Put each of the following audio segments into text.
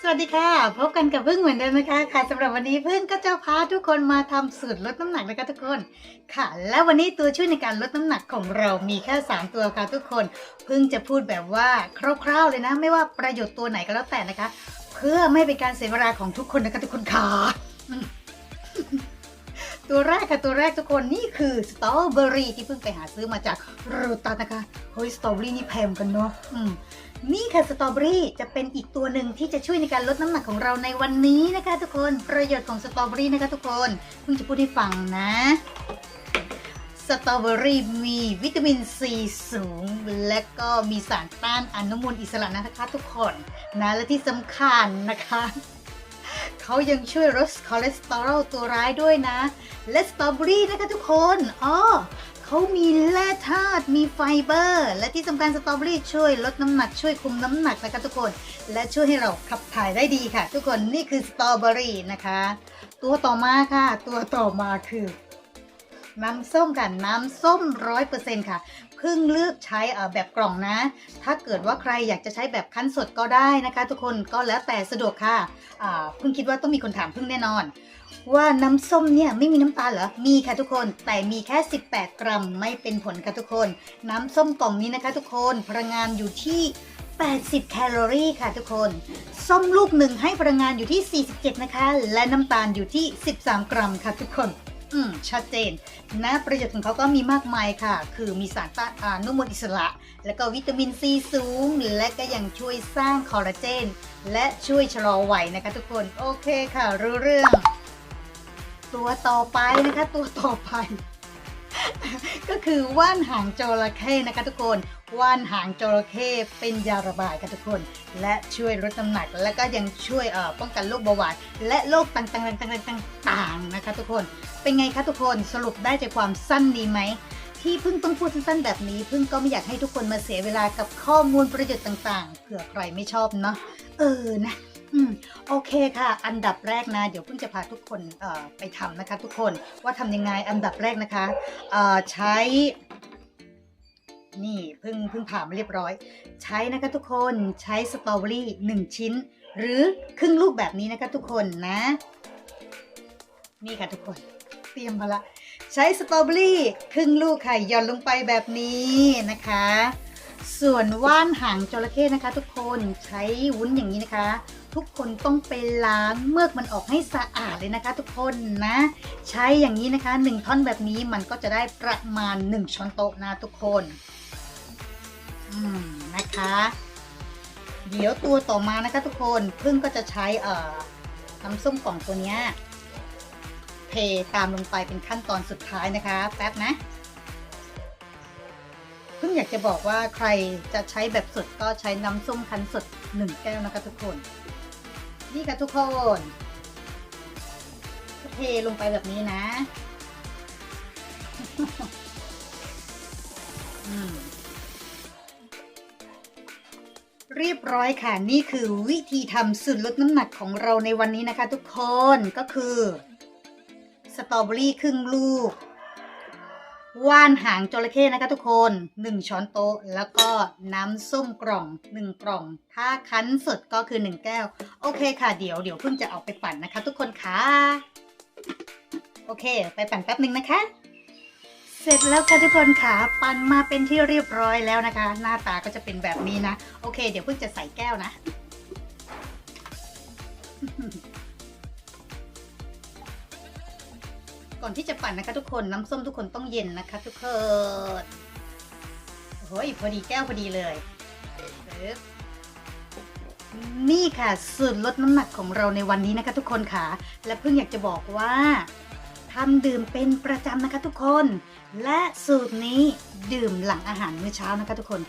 สวัสดีค่ะ พบกันกับพึ่งเหมือนเดิมนะคะค่ะสำหรับวันนี้พึ่งก็จะพาทุกคนมาทำสูตรลดน้ำหนักนะคะทุกคนค่ะ และวันนี้ตัวช่วยในการลดน้ำหนักของเรามีแค่ 3 ตัวค่ะทุกคนพึ่งจะพูดแบบว่าคร่าวๆเลยนะ ไม่ว่าประโยชน์ตัวไหนก็แล้วแต่นะคะ เพื่อไม่เป็นการเสียเวลาของทุกคนนะคะทุกคนค่ะตัวแรกค่ะตัวแรกทุกคนนี่คือสตรอเบอรี่ที่เพิ่งไปหาซื้อมาจากโรตัสนะคะเฮ้ยสตรอเบอรี่นี่แพงกันเนาะอืม นี่ค่ะสตรอเบอรี่จะเป็นอีกตัวหนึ่งที่จะช่วยในการลดน้ำหนักของเราในวันนี้นะคะ ทุกคนประโยชน์ของสตรอเบอรี่นะคะทุกคนเพิ่งจะพูดให้ฟังนะสตรอเบอรี่มีวิตามินซีสูง และก็มีสารต้านอนุมูลอิสระนะคะทุกคนนะและที่สำคัญนะคะ เขายังช่วยลดคอเลสเตอรอลตัวร้ายด้วยนะ และสตรอเบอรี่นะคะทุกคนอ๋อ เขามีแร่ธาตุมีไฟเบอร์ และที่สำคัญสตรอเบอรี่ช่วยลดน้ำหนักช่วยคุมน้ำหนักนะคะทุกคน และช่วยให้เราขับถ่ายได้ดีค่ะ ทุกคนนี่คือสตรอเบอรี่นะคะ ตัวต่อมาค่ะ ตัวต่อมาคือน้ำส้มค่ะ น้ำส้มร้อยเปอร์เซ็นต์ค่ะเพิ่งเลือกใช้แบบกล่องนะ ถ้าเกิดว่าใครอยากจะใช้แบบคั้นสดก็ได้นะคะ ทุกคนก็แล้วแต่สะดวกค่ะเพิ่งคิดว่าต้องมีคนถามเพิ่งแน่นอน ว่าน้ำส้มเนี่ยไม่มีน้ำตาลเหรอ มีค่ะทุกคน แต่มีแค่ 18 กรัมไม่เป็นผลค่ะทุกคน น้ำส้มกล่องนี้นะคะ ทุกคน พลังงานอยู่ที่ 80 แคลอรี่ค่ะทุกคน ส้มลูกหนึ่งให้พลังงานอยู่ที่ 47 นะคะ และน้ำตาลอยู่ที่ 13 กรัมค่ะทุกคน อืม ชัดเจน นะประโยชน์ของเขาก็มีมากมายค่ะ คือมีสารต้านอนุมูลอิสระ แล้วก็วิตามินซีสูง และก็ยังช่วยสร้างคอลลาเจน และช่วยชะลอวัยนะคะ ทุกคน โอเคค่ะ รู้เรื่อง ตัวต่อไปนะคะตัวต่อไป ก็คือว่านหางจระเข้นะคะทุกคนว่านหางจระเข้เป็นยาระบายค่ะทุกคน และช่วยลดน้ำหนัก และก็ยังช่วยป้องกันโรคเบาหวานและโรคต่างๆต่างๆต่างๆนะคะทุกคนเป็นไงคะทุกคนสรุปได้ใจความสั้นดีไหมที่เพิ่งต้องพูดสั้นๆแบบนี้เพิ่งก็ไม่อยากให้ทุกคนมาเสียเวลากับข้อมูลประโยชน์ต่างๆเผื่อใครไม่ชอบเนาะเออนะ อืมโอเคค่ะ อันดับแรกนะ เดี๋ยวเพิ่งจะพาทุกคนเอ่อไปทำนะคะทุกคนว่าทำยังไงอันดับแรกนะคะเอ่อใช้ นี่เพิ่งเพิ่งผ่ามาเรียบร้อย ใช้นะคะทุกคนใช้สตรอเบอรี่หนึ่งชิ้น หรือครึ่งลูกแบบนี้นะคะทุกคนนะ นี่ค่ะทุกคน เตรียมมาละใช้สตรอเบอรี่ครึ่งลูกค่ะหย่อนลงไปแบบนี้นะคะ ส่วนว่านหางจระเข้นะคะ ทุกคนใช้วุ้นอย่างนี้นะคะ ทุกคนต้องไปล้างเมือกมันออกให้สะอาดเลยนะคะ ทุกคนนะ ใช้อย่างนี้นะคะหนึ่งท่อนแบบนี้มันก็จะได้ประมาณ 1 ช้อนโต๊ะนะทุกคนอืมนะคะ เดี๋ยวตัวต่อมานะคะทุกคนพึ่งก็จะใช้เอ่อน้ำส้มกล่องตัวเนี้ยเทตามลงไปเป็นขั้นตอนสุดท้ายนะคะ แป๊บนะพิ่งอยากจะบอกว่าใครจะใช้แบบสดก็ใช้น้ำส้มคั้นสดหนึ่งแก้วนะคะทุกคน นี่ค่ะทุกคนเทลงไปแบบนี้นะ เรียบร้อยค่ะนี่คือวิธีทำสูตรลดน้ำหนักของเราในวันนี้นะคะทุกคนก็คือ สตรอเบอรี่ครึ่งลูก ว่านหางจระเข้นะคะทุกคน 1 ช้อนโต๊ะ แล้วก็น้ำส้มกล่อง 1 กล่อง ถ้าคั้นสดก็คือ 1 แก้ว โอเคค่ะเดี๋ยวเดี๋ยวเพิ่งจะเอาไปปั่นนะคะ ทุกคนค่ะ โอเค ไปปั่นแป๊บหนึ่งนะคะ เสร็จแล้วค่ะทุกคนค่ะ ปั่นมาเป็นที่เรียบร้อยแล้วนะคะ หน้าตาก็จะเป็นแบบนี้นะ โอเค เดี๋ยวเพิ่งจะใส่แก้วนะ ก่อนที่จะปั่นนะคะทุกคนน้ำส้มทุกคนต้องเย็นนะคะ ทุกคนโอ้ยพอดีแก้วพอดีเลยนี่ค่ะสูตรลดน้ำหนักของเราในวันนี้นะคะทุกคนค่ะ และเพิ่งอยากจะบอกว่า ทำดื่มเป็นประจำนะคะทุกคน และสูตรนี้ดื่มหลังอาหารมื้อเช้านะคะทุกคน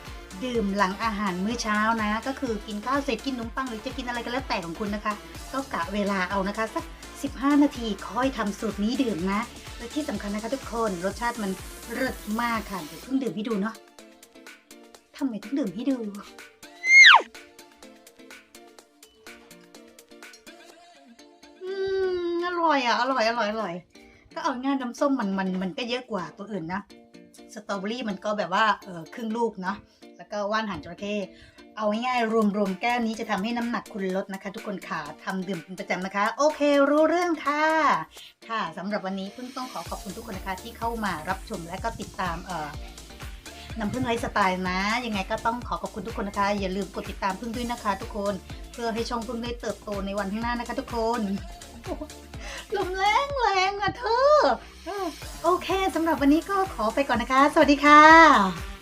ดื่มหลังอาหารมื้อเช้านะ ก็คือกินข้าวเสร็จกินขนมปังหรือจะกินอะไรก็แล้วแต่ของคุณนะคะ ก็กะเวลาเอานะคะสัก 15 นาทีค่อยทำสูตรนี้ดื่มนะ และที่สำคัญนะคะทุกคนรสชาติมันเลิศมากค่ะเดี๋ยวเพิ่งดื่มให้ดูเนาะทำไมต้องดื่มให้ดูอืมอร่อยอะ อร่อย อร่อย อร่อย ก็เอาง่ายน้ำส้มมันมันมันก็เยอะกว่าตัวอื่นนะสตรอเบอรี่มันก็แบบว่าเออครึ่งลูกเนาะแล้วก็ว่านหางจระเข้เอาง่ายๆรวมๆแก้วนี้จะทำให้น้ำหนักคุณลดนะคะ ทุกคนค่ะทำดื่มเป็นประจำนะคะ โอเค รู้เรื่องค่ะ ค่ะสำหรับวันนี้พึ่งต้องขอขอบคุณทุกคนนะคะที่เข้ามารับชมและก็ติดตามเอ่อน้ำพึ่งไลฟ์สไตล์นะ ยังไงก็ต้องขอขอบคุณทุกคนนะคะ อย่าลืมกดติดตามพึ่งด้วยนะคะ ทุกคน เพื่อให้ช่องพึ่งได้เติบโตในวันข้างหน้านะคะ ทุกคน ลมแรงแรงอะเธอ โอเคสำหรับวันนี้ก็ขอไปก่อนนะคะ สวัสดีค่ะ